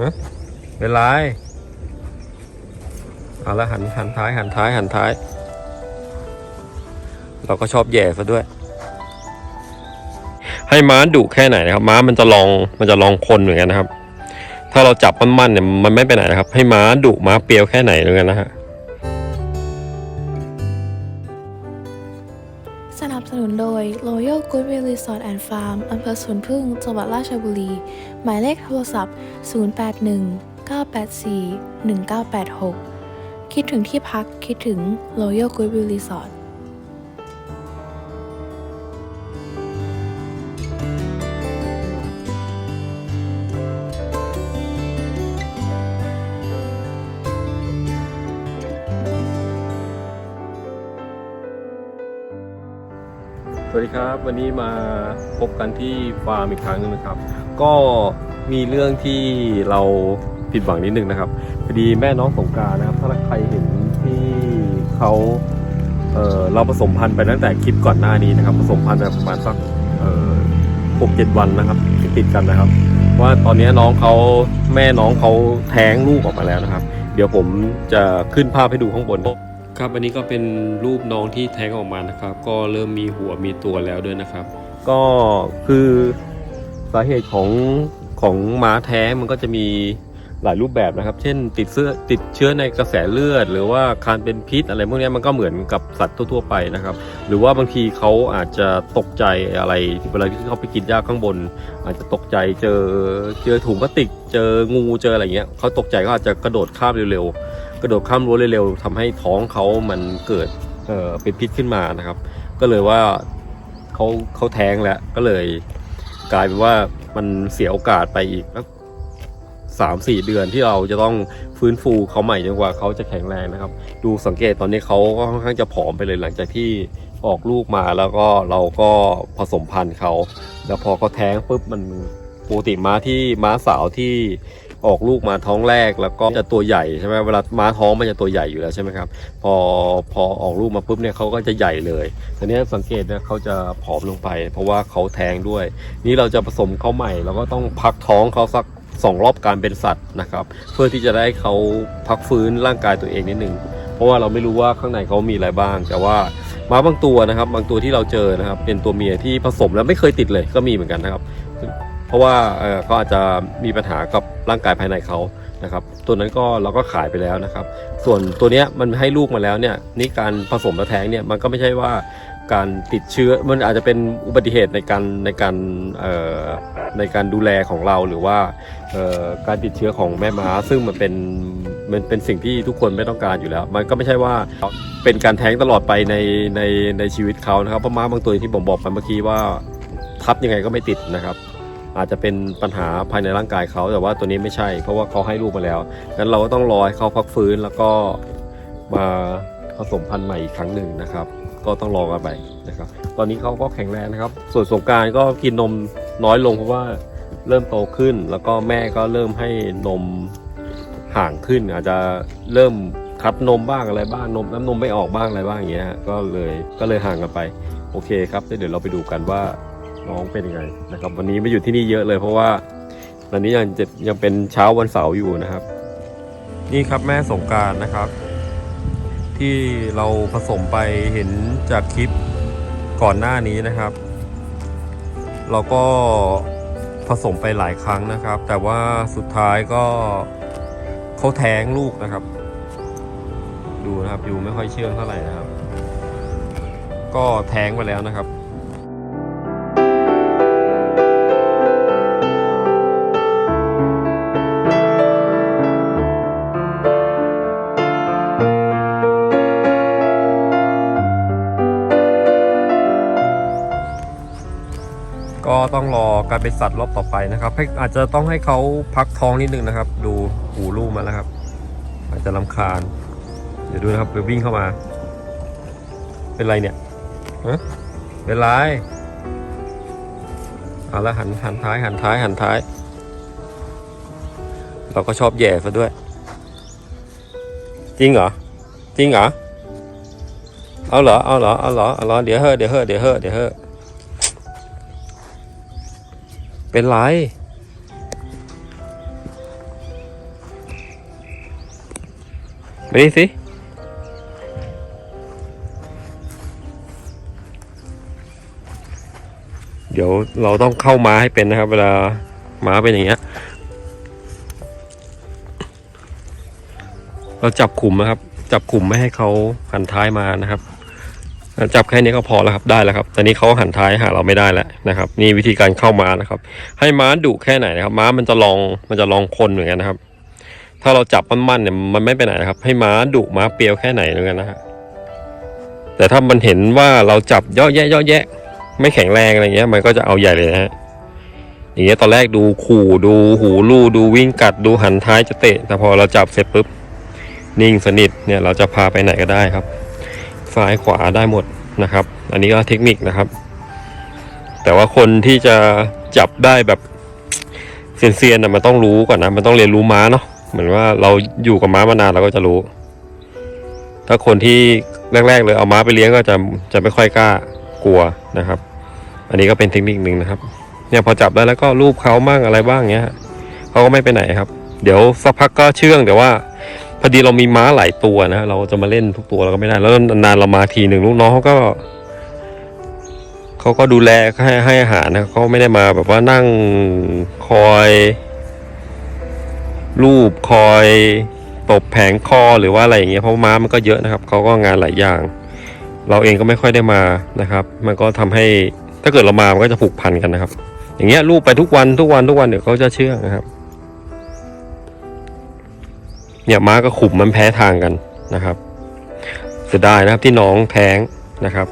ฮะเป็นไรเอาละหันหันท้ายหันท้ายหันท้าย เราก็ชอบแย่ซะด้วย ให้ม้าดุแค่ไหนนะครับ ม้ามันจะลองมันจะลองคนเหมือนกันนะครับ ถ้าเราจับมั่นๆเนี่ยมันไม่ไปไหนนะครับ ให้ม้าดุม้าเปรียวแค่ไหนเหมือนกันนะฮะ นโดย Royal Goodwill Resort and Farm อำเภอสวนพึ่ง จังหวัดราชบุรี หมายเลขโทรศัพท์ 081 984 1986 คิดถึงที่พักคิดถึง Royal Goodwill Resort สวัสดีครับ วันนี้มาพบกันที่ฟาร์มอีกครั้งหนึงนะครับ ก็มีเรื่องที่เราผิดหวังนิดนึงนะครับพอดีแม่น้องสงการนะครับ ถ้าใครเห็นที่เขาเเราผสมพันธุ์ไปตั้งแต่คลิปก่อนหน้านี้นะครับ ผสมพันธุ์ประมาณสักหกเจ็ดวันนะครับติดกันนะครับ ว่าตอนนี้น้องเขาแม่น้องเขาแท้งลูกออกมาแล้วนะครับ เดี๋ยวผมจะขึ้นภาพให้ดูข้างบน ครับอันนี้ก็เป็นรูปน้องที่แท้งออกมานะครับ ก็เริ่มมีหัวมีตัวแล้วด้วยนะครับ ก็คือสาเหตุของของม้าแท้มันก็จะมีหลายรูปแบบนะครับ เช่น ติดเสื้อติดเชื้อในกระแสเลือด หรือว่าคารเป็นพิษ อะไรพวกนี้มันก็เหมือนกับสัตว์ทั่ว ๆ ไปนะครับ หรือว่าบางทีเขาอาจจะตกใจอะไรเวลาที่เขาไปกินหญ้าข้างบน อาจจะตกใจเจอเจอถุงพลาสติก เจองูเจออะไรเงี้ยเขาตกใจก็อาจจะกระโดดข้ามเร็วๆ กระโดดข้ามรั้วเร็วๆทำให้ท้องเขามันเกิดเออเป็นพิษขึ้นมานะครับ ก็เลยว่าเขาเขาแท้งแล้วก็เลยกลายเป็นว่ามันเสียโอกาสไปอีกสักสามสี่เดือนที่เราจะต้องฟื้นฟูเขาใหม่จนกว่าเขาจะแข็งแรงนะครับ ดูสังเกตตอนนี้เขาก็ค่อนข้างจะผอมไปเลยหลังจากที่ออกลูกมาแล้วก็เราก็ผสมพันธุ์เขา แล้วพอเขาแท้งปุ๊บมันปกติม้าที่ม้าสาวที่ ออกลูกมาท้องแรกแล้วก็จะตัวใหญ่ใช่ไหมเวลาม้าท้องมันจะตัวใหญ่อยู่แล้วใช่ไหมครับพอพอออกลูกมาปุ๊บเนี่ยเขาก็จะใหญ่เลยทีนี้สังเกตนี่ยเขาจะผอมลงไป เพราะว่าเขาแทงด้วย นี่เราจะผสมเขาใหม่เราก็ต้องพักท้องเขาสักสองรอบการเป็นสัตว์นะครับ เพื่อที่จะได้เขาพักฟื้นร่างกายตัวเองนิดหนึ่งเพราะว่าเราไม่รู้ว่าข้างในเขามีอะไรบ้าง แต่ว่าม้าบางตัวนะครับ บางตัวที่เราเจอนะครับ เป็นตัวเมียที่ผสมแล้วไม่เคยติดเลยก็มีเหมือนกันนะครับ เพราะว่าเอ่อเขาอาจจะมีปัญหากับร่างกายภายในเขานะครับ ตัวนั้นก็เราก็ขายไปแล้วนะครับ ส่วนตัวเนี้ยมันให้ลูกมาแล้วเนี่ยนี่การผสมและแทงเนี่ยมันก็ไม่ใช่ว่าการติดเชื้อมันอาจจะเป็นอุบัติเหตุในการในการเอ่อในการดูแลของเราหรือว่าเอ่อการติดเชื้อของแม่ม้า ซึ่งมันเป็นมันเป็นสิ่งที่ทุกคนไม่ต้องการอยู่แล้ว มันก็ไม่ใช่ว่าเป็นการแท้งตลอดไปในในในชีวิตเขานะครับเพราะม้าบางตัวที่ผมบอกไปเมื่อกี้ว่าทับยังไงก็ไม่ติดนะครับ อาจจะเป็นปัญหาภายในร่างกายเขาแต่ว่าตัวนี้ไม่ใช่ เพราะว่าเขาให้ลูกมาแล้วงั้นเราก็ต้องรอให้เขาพักฟื้นแล้วก็มาผสมพันธุ์ใหม่อีกครั้งหนึ่งนะครับ ก็ต้องรอกันไปนะครับ ตอนนี้เขาก็แข็งแรงนะครับ ส่วนสงการก็กินนมน้อยลงเพราะว่าเริ่มโตขึ้น แล้วก็แม่ก็เริ่มให้นมห่างขึ้น อาจจะเริ่มคัดนมบ้างอะไรบ้างนมน้ำนมไม่ออกบ้างอะไรบ้างอย่างเงี้ยก็เลยก็เลยห่างกันไป โอเคครับเดี๋ยวเราไปดูกันว่า น้องเป็นยังไงนะครับ วันนี้ไม่อยู่ที่นี่เยอะเลย เพราะว่าตอนนี้ยังจะยังเป็นเช้าวันเสาร์อยู่นะครับ นี่ครับแม่สงการนะครับ ที่เราผสมไปเห็นจากคลิปก่อนหน้านี้นะครับ เราก็ผสมไปหลายครั้งนะครับ แต่ว่าสุดท้ายก็เขาแท้งลูกนะครับ ดูนะครับอยู่ไม่ค่อยเชื่องเท่าไหร่นะครับ ก็แท้งไปแล้วนะครับ ก็ต้องรอการเป็นสัตว์รอบต่อไปนะครับให้อาจจะต้องให้เขาพักท้องนิดนึงนะครับ ดูหูลูกมาแล้วครับ อาจจะลำคาญ เดี๋ยวดูนะครับเดี๋ยววิ่งเข้ามา เป็นไรเนี่ยฮะเป็นไรเอาละหันหันท้ายหันท้ายหันท้าย เราก็ชอบแย่ซะด้วย จริงเหรอ จริงเหรอ เอาเหรอ เอาเหรอ เอาเหรอ เอาเหรอ เดี๋ยวเฮ้อเดี๋ยวเฮ้อเดี๋ยวเฮ้อเดี๋ยวเฮ้อ เป็นไร มานี่สิ เดี๋ยวเราต้องเข้ามาให้เป็นนะครับ เวลาหมาเป็นอย่างเงี้ย เราจับขุมนะครับ จับขุมไม่ให้เขาหันท้ายมานะครับ จับแค่นี้ก็พอแล้วครับได้แล้วครับตอนนี้เขาหันท้ายหาเราไม่ได้แล้วนะครับ นี่วิธีการเข้าม้านะครับ ให้ม้าดุแค่ไหนนะครับ ม้ามันจะลองมันจะลองคนเหมือนกันนะครับ ถ้าเราจับมั่นๆเนี่ยมันไม่ไปไหนนะครับ ให้ม้าดุม้าเปียวแค่ไหนเหมือนกันนะฮะแต่ถ้ามันเห็นว่าเราจับย่อแยะย่อแยะ ไม่แข็งแรงอะไรเงี้ย มันก็จะเอาใหญ่เลยนะฮะอย่างเงี้ยตอนแรกดูขู่ดูหูลู่ดูวิ่งกัดดูหันท้ายจะเตะ แต่พอเราจับเสร็จปุ๊บนิ่งสนิทเนี่ยเราจะพาไปไหนก็ได้ครับ ซ้ายขวาได้หมดนะครับ อันนี้ก็เทคนิคนะครับ แต่ว่าคนที่จะจับได้แบบเซียนๆนะมันต้องรู้ก่อนนะมันต้องเรียนรู้ม้าเนาะเหมือนว่าเราอยู่กับม้ามานานเราก็จะรู้ ถ้าคนที่แรก ๆ เลยเอาม้าไปเลี้ยงก็จะจะไม่ค่อยกล้ากลัวนะครับ อันนี้ก็เป็นเทคนิคหนึ่งนะครับ เนี่ยพอจับได้แล้วก็รูปเขามั่งอะไรบ้างเงี้ยเขาก็ไม่ไปไหนครับ เดี๋ยวสักพักก็เชื่องแต่ว่า พอดีเรามีม้าหลายตัวนะเราจะมาเล่นทุกตัวเราก็ไม่ได้ แล้วนานเรามาทีหนึ่งลูกน้องเขาก็เขาก็ดูแลให้ให้อาหารนะเขาไม่ได้มาแบบว่านั่งคอยรูปคอยตบแผงคอหรือว่าอะไรอย่างเงี้ยเพราะม้ามันก็เยอะนะครับเขาก็งานหลายอย่าง เราเองก็ไม่ค่อยได้มานะครับ มันก็ทำให้ถ้าเกิดเรามามันก็จะผูกพันกันนะครับ อย่างเงี้ยรูปไปทุกวันทุกวันทุกวันเดี๋ยวเขาจะเชื่องนะครับ เนี่ยม้ากับขุมมันแพ้ทางกันนะครับเสียดายนะครับที่น้องแท้งนะครับ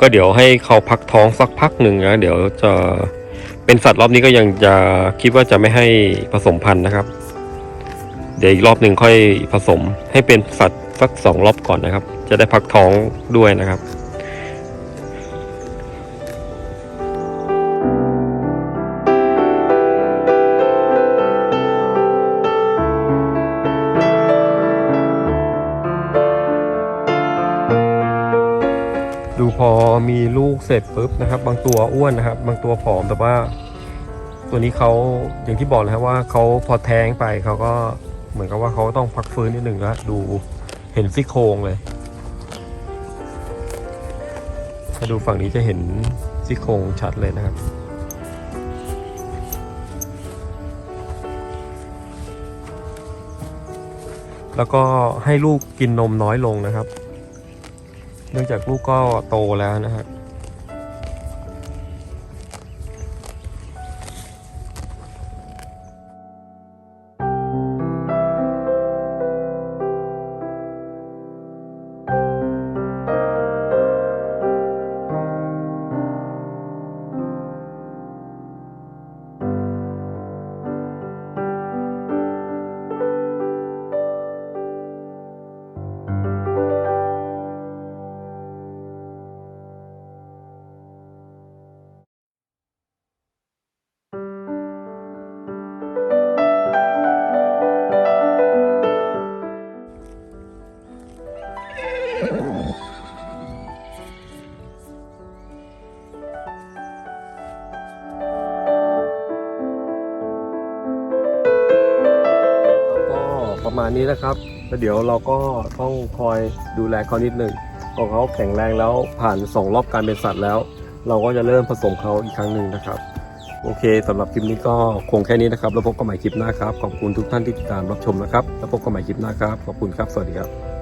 ก็เดี๋ยวให้เขาพักท้องสักพักหนึ่งนะเดี๋ยวจะเป็นสัตว์รอบนี้ก็ยังจะคิดว่าจะไม่ให้ผสมพันธุ์นะครับ เดี๋ยวอีกรอบหนึ่งค่อยผสมให้เป็นสัตว์สักสองรอบก่อนนะครับ จะได้พักท้องด้วยนะครับ พอมีลูกเสร็จปุ๊บนะครับ บางตัวอ้วนนะครับ บางตัวผอมแต่ว่า ตัวนี้เขาอย่างที่บอกนะครับว่าเขาพอแท้งไปเขาก็เหมือนกับว่าเขาต้องพักฟื้นนิดหนึ่งแล้วดูเห็นซี่โครงเลยถ้าดูฝั่งนี้จะเห็นซี่โครงชัดเลยนะครับแล้วก็ให้ลูกกินนมน้อยลงนะครับ เนื่องจากลูกก็โตแล้วนะครับ ประมาณนี้นะครับแล้วเดี๋ยวเราก็ต้องคอยดูแลเขานิดหนึ่งพอเขาแข็งแรงแล้วผ่านสองรอบการเป็นสัตว์แล้ว เราก็จะเริ่มผสมเขาอีกครั้งหนึ่งนะครับ โอเคสำหรับคลิปนี้ก็คงแค่นี้นะครับ แล้วพบกันใหม่คลิปหน้าครับ ขอบคุณทุกท่านที่ติดตามรับชมนะครับ แล้วพบกันใหม่คลิปหน้าครับ ขอบคุณครับ สวัสดีครับ